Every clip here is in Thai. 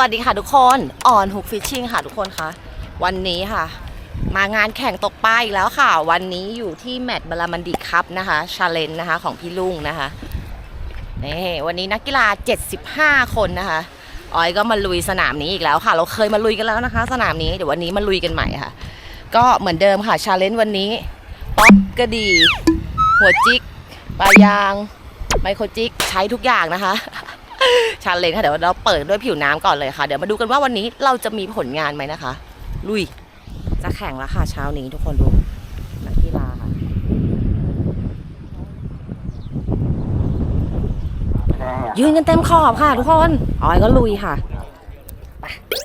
วัสดีค่ะทุกคนอ่อนฮุกฟิชชิ่งค่ะทุกคนคะวันนี้ค่ะ มางานแข่งตกปลาอีกแล้วค่ะ วันนี้อยู่ที่แมตช์บารามันดิคัพนะคะชาเลนนะคะของพี่ลุงนะคะนี่วันนี้นักกีฬา 75 คนนะคะออยก็มาลุยสนามนี้อีกแล้วค่ะ เราเคยมาลุยกันแล้วนะคะ สนามนี้เดี๋ยววันนี้มาลุยกันใหม่ค่ะ ก็เหมือนเดิมค่ะชาเลนจ์วันนี้ป๊อกกระดี หัวจิกปลายาง ไมโครจิกใช้ทุกอย่างนะคะ ชาเลนจ์ค่ะเดี๋ยวเราเปิดด้วยผิวน้ำก่อนเลยค่ะ เดี๋ยวมาดูกันว่าวันนี้เราจะมีผลงานไหมนะคะ ลุย จะแข่งแล้วค่ะเช้านี้ทุกคนดูนักกีฬาค่ะยืนกันเต็มขอบค่ะทุกคนออยก็ลุยค่ะ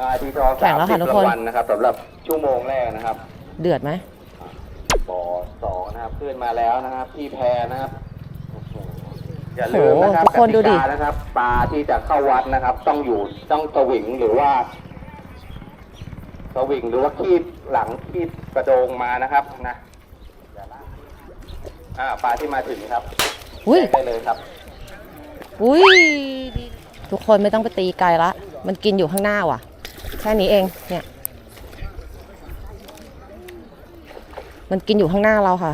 อ่าทีทอแข่งแล้วค่ะทุกคนรางวัลนะครับสำหรับชั่วโมงแรกนะครับ เดือดไหมบ่อสองนะครับขึ้นมาแล้วนะครับ ที่แพนะครับโอ้โห อย่าลืมนะครับโอ้โหทุกคนดูดิ กติกานะครับปลาที่จะเข้าวัดนะครับ ต้องอยู่ต้องสวิงหรือว่าสวิงหรือว่าคีบหลังคีบกระโดงมานะครับนะอย่าละอ่าปลาที่มาถึงครับอุ้ย ได้เลยครับ อุ้ยทุกคนไม่ต้องไปตีไกลละ มันกินอยู่ข้างหน้าว่ะ แค่นี้เอง เนี่ย มันกินอยู่ข้างหน้าเราค่ะ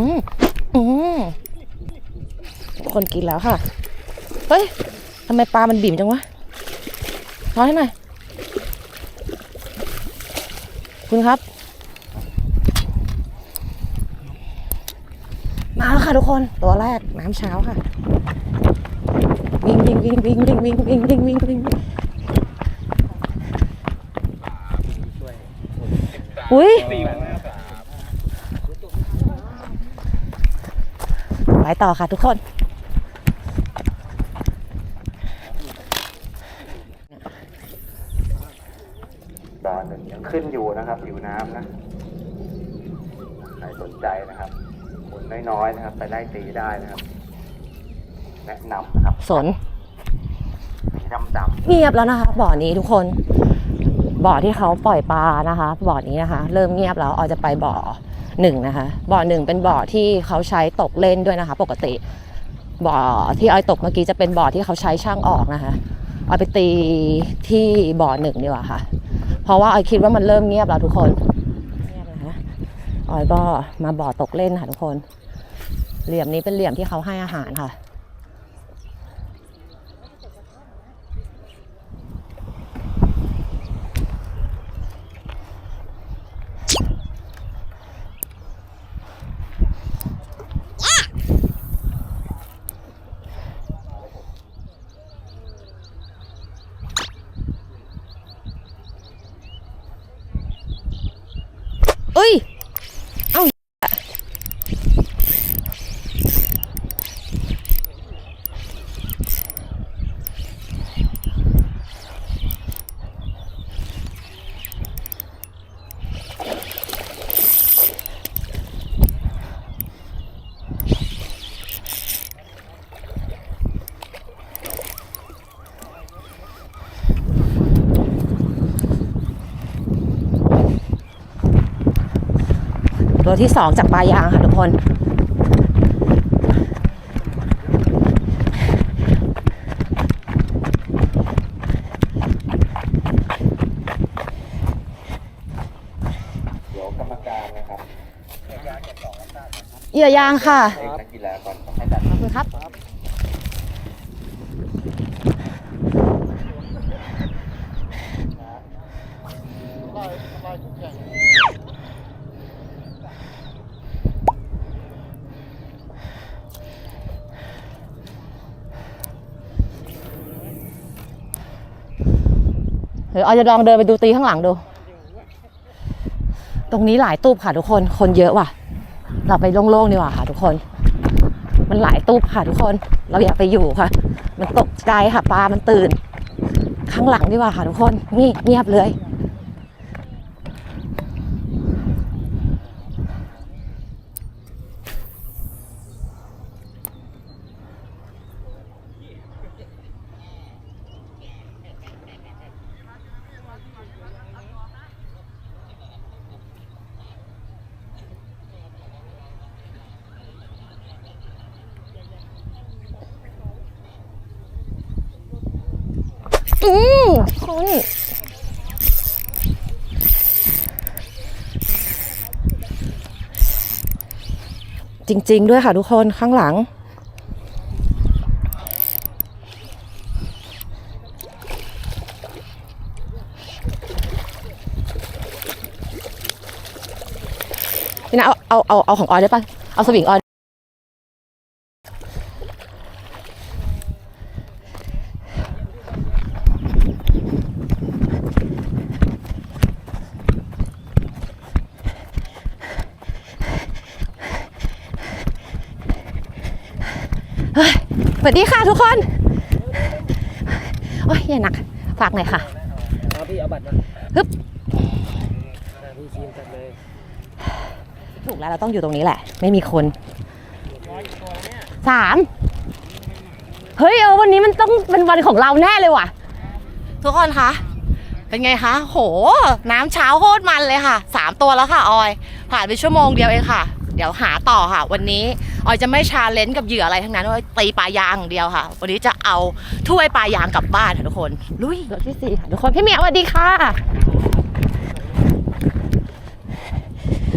อืมอืมทุกคนกินแล้วค่ะ เฮ้ยทำไมปลามันบิ่มจังวะร้อยให้หน่อยคุณครับ มาแล้วค่ะทุกคน ตัวแรกน้ำเช้าค่ะ วิ่งวิ่งวิ่งวิ่งวิ่งวิ่งวิ่งวิ่งวิ่งวิ่งอุ้ย ไปต่อค่ะทุกคนบ่อหนึ่งยังขึ้นอยู่นะครับผิวน้ำนะใครสนใจนะครับคนน้อยๆนะครับ ไปไล่ตีได้นะครับ แนะนำนะครับสนสีดำดำเงียบแล้วนะคะ บ่อนี้ทุกคน บ่อที่เขาปล่อยปลานะคะ บ่อนี้นะคะ เริ่มเงียบแล้วออยจะไปบ่อ หนึ่งนะคะ บ่อหนึ่งเป็นบ่อที่เขาใช้ตกเล่นด้วยนะคะ ปกติ บ่อที่ออยตกเมื่อกี้จะเป็นบ่อที่เขาใช้ช่างออกนะคะเอาไปตีที่บ่อหนึ่งดีกว่าค่ะ เพราะว่าออยคิดว่ามันเริ่มเงียบแล้วทุกคนเงียบนะออยก็มาบ่อตกเล่นค่ะทุกคน เหลี่ยมนี้เป็นเหลี่ยมที่เขาให้อาหารค่ะ เอ้ย เอ้า ตัวที่สองจากปลายางค่ะทุกคนเดี๋ยวกรรมการนะครับเหยื่อยางค่ะเด็กนักกีฬาก่อนต้องให้จัดขอบคุณครับเดี๋ยวเอาจะลองเดินไปดูตีข้างหลังดู ตรงนี้หลายตู้ค่ะทุกคน คนเยอะว่ะ เราไปโล่งๆดีกว่าค่ะทุกคน มันหลายตู้ค่ะทุกคน เราอยากไปอยู่ค่ะ มันตกใจค่ะปลา มันตื่น ข้างหลังดีกว่าค่ะทุกคน นี่เงียบเลย อืมคุณจริง ๆ ด้วยค่ะทุกคนข้างหลัง นี่นะเอาเอาเอาเอาของออยได้ปะเอาสวิงออย สวัสดีค่ะทุกคน โอ้ยอย่าหนัก ฝากหน่อยค่ะเอาพี่เอาบัตรมาฮึบอ่าพี่ชิมจัดเลย ถูกแล้วเราต้องอยู่ตรงนี้แหละ ไม่มีคนสามเฮ้ยเออวันนี้มันต้องเป็นวันของเราแน่เลยว่ะ ทุกคนคะ เป็นไงคะ โห น้ำเช้าโคตรมันเลยค่ะสามตัวแล้วค่ะออย ผ่านไปชั่วโมงเดียวเองค่ะเดี๋ยวหาต่อค่ะ วันนี้ออยจะไม่ชาเลนจ์กับเหยื่ออะไรทั้งนั้นออยตีปลายางอย่างเดียวค่ะ วันนี้จะเอาถ้วยปลายางกลับบ้านค่ะทุกคน ลุยตัวที่สี่ค่ะทุกคนพี่เหมียวสวัสดีค่ะ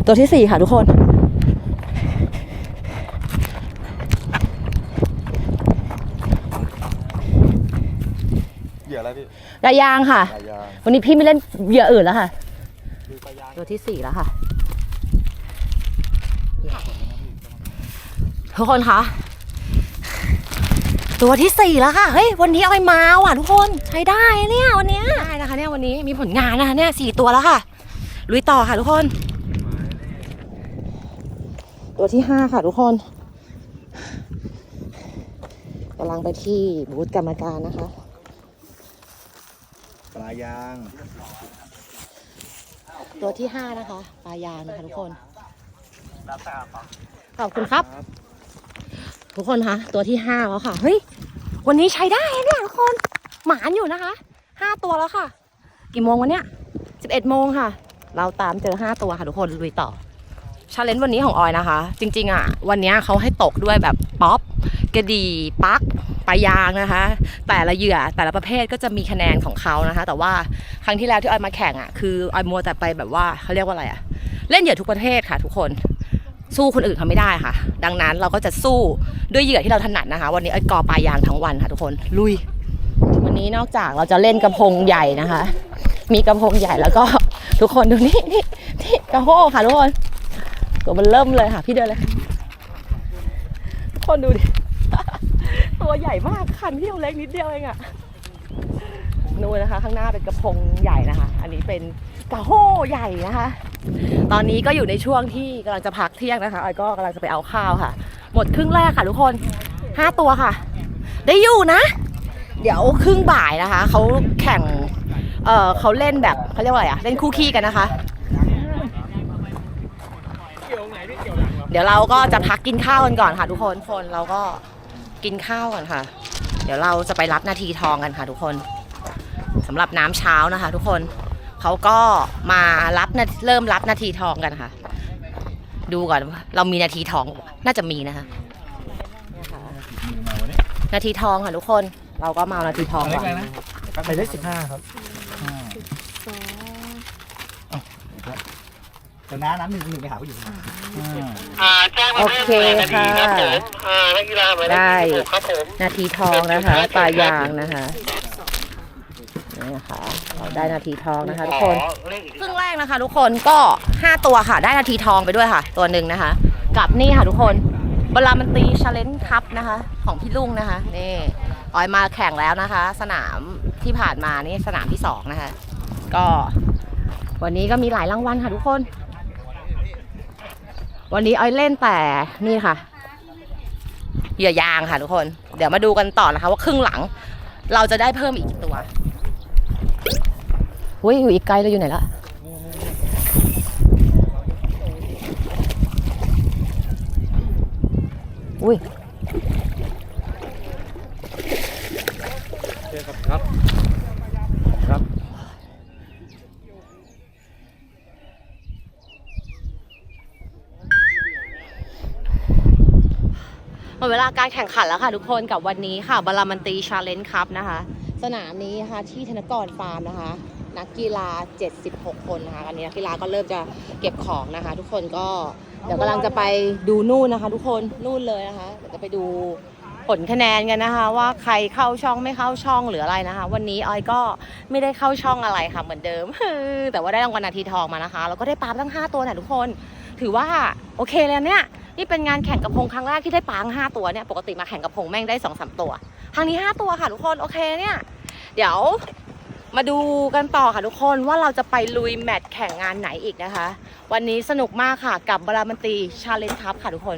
ตัวที่สี่ค่ะทุกคนเหยื่ออะไรพี่ปลายางค่ะ ปลายางวันนี้พี่ไม่เล่นเหยื่ออื่นแล้วค่ะดูปลายาง ตัวที่สี่แล้วค่ะ ทุกคนคะตัวที่สี่แล้วค่ะเฮ้ยวันนี้เอาไปมาว่ะทุกคนใช้ได้เนี่ยวันเนี้ยได้นะคะเนี่ยวันนี้มีผลงานนะคะเนี่ยสี่ตัวแล้วค่ะลุยต่อค่ะทุกคน ตัวที่ห้าค่ะทุกคนกำลังไปที่บูธกรรมการนะคะปลายาง ตัวที่ห้านะคะปลายางนะคะทุกคนขอบคุณครับ ทุกคนคะตัวที่ห้าแล้วค่ะเฮ้ยวันนี้ใช้ได้เนี่ยทุกคนหมานอยู่นะคะห้าตัวแล้วค่ะ กี่โมงวันเนี้ยสิบเอ็ดโมงค่ะ เราตามเจอห้าตัวค่ะทุกคนลุยต่อชาเลนจ์วันนี้ของออยนะคะ จริง ๆ อะ วันนี้เขาให้ตกด้วยแบบป๊อปกระดีปักปลายางนะคะ แต่ละเหยื่อแต่ละประเภทก็จะมีคะแนนของเขานะคะ แต่ว่าครั้งที่แล้วที่ออยมาแข่งอะคือออยมัวแต่ไปแบบว่าเขาเรียกว่าอะไรอะ เล่นเหยื่อทุกประเภทค่ะทุกคน สู้คนอื่นเขาไม่ได้ค่ะ ดังนั้นเราก็จะสู้ด้วยเหยื่อที่เราถนัดนะคะ วันนี้ไอ้กอปลายางทั้งวันค่ะทุกคนลุย วันนี้นอกจากเราจะเล่นกระพงใหญ่นะคะ มีกระพงใหญ่แล้วก็ทุกคนดูนี่นี่นี่กระโหค่ะทุกคนตัวมันเริ่มเลยค่ะ พี่เดินเลยค่ะทุกคนดูดิตัวใหญ่มากคันพี่เล็กนิดเดียวเองอะ นู่นนะคะ ข้างหน้าเป็นกระพงใหญ่นะคะ อันนี้เป็นกระโหใหญ่นะคะ ตอนนี้ก็อยู่ในช่วงที่กำลังจะพักเที่ยงนะคะออยก็กำลังจะไปเอาข้าวค่ะ หมดครึ่งแรกค่ะทุกคนห้าตัวค่ะ ได้อยู่นะ เดี๋ยวครึ่งบ่ายนะคะเขาแข่งเออเขาเล่นแบบเขาเรียกว่าอะไรอะเล่นคู่ขี้กันนะคะ เดี๋ยวเราก็จะพักกินข้าวกันก่อนค่ะ ทุกคนคนเราก็กินข้าวกันค่ะ เดี๋ยวเราจะไปรับนาทีทองกันค่ะทุกคนำหรับน้ำเช้านะคะ ทุกคนเขาก็มารับนาเริ่มรับนาทีทองกันค่ะ ดูก่อนว่าเรามีนาทีทองปะวะน่าจะมีนะคะเนี่ยค่ะนาทีทองค่ะทุกคนเราก็มาเอานาทีทองก่อนไปได้สิบห้าครับแต่น้าน้ำหนึ่งหนึ่งไปหาผู้หญิงอ่าแจ้งมาโอเพิ่มเคหนึ่งนาทีค่ะครับผมอ่านักกีฬาหมายเลขได้สิบหกครับผมนาทีทองนะคะปลายางนะคะนี่นะคะเรา ได้นาทีทองนะคะทุกคนอ๋อเลขอีกครึ่งแรกนะคะ ทุกคนก็ 5 ตัวค่ะ ได้นาทีทองไปด้วยค่ะ ตัวหนึ่งนะคะ กับนี่ค่ะทุกคนเวลามันตีชาเลนจ์คัพนะคะ ของพี่ลุงนะคะนี่ออยมาแข่งแล้วนะคะ สนามที่ผ่านมานี่สนามที่สองนะคะ ก็ วันนี้ก็มีหลายรางวัลค่ะทุกคน วันนี้ออยเล่นแต่นี่ค่ะเหยื่อยางค่ะทุกคน เดี๋ยวมาดูกันต่อนะคะ ว่าครึ่งหลัง เราจะได้เพิ่มอีกกี่ตัว อุ้ยอยู่อีกไกลเราอยู่ไหนละอุ้ยครับครับ หมดเวลาการแข่งขันแล้วค่ะทุกคนกับวันนี้ค่ะบารามันตีชาเลนจ์คัพนะคะ สนามนี้นะคะที่ธนกรฟาร์มนะคะ นักกีฬา 76 คนนะคะ อันนี้นักกีฬาก็เริ่มจะเก็บของนะคะ ทุกคนก็เดี๋ยวกำลังจะไปดูนู่นนะคะ ทุกคนนู่นเลยนะคะเดี๋ยวจะไปดูผลคะแนนกันนะคะ ว่าใครเข้าช่องไม่เข้าช่องหรืออะไรนะคะ วันนี้ออยก็ไม่ได้เข้าช่องอะไรค่ะเหมือนเดิมแต่ว่าได้รางวัลนาทีทองมานะคะแล้วก็ได้ปลาตั้ง 5 ตัวเนี่ยทุกคน ถือว่าโอเคเลยเนี่ยนี่เป็นงานแข่งกระพงครั้งแรกที่ได้ปลาห้าตัวเนี่ยปกติมาแข่งกระพงแม่งได้สองสามตัวครั้งนี้ 5 ตัวค่ะทุกคนโอเคเนี่ย เดี๋ยว มาดูกันต่อค่ะทุกคนว่าเราจะไปลุยแมตช์แข่งงานไหนอีกนะคะ วันนี้สนุกมากค่ะกับบารามันตีชาเลนจ์คัพค่ะทุกคน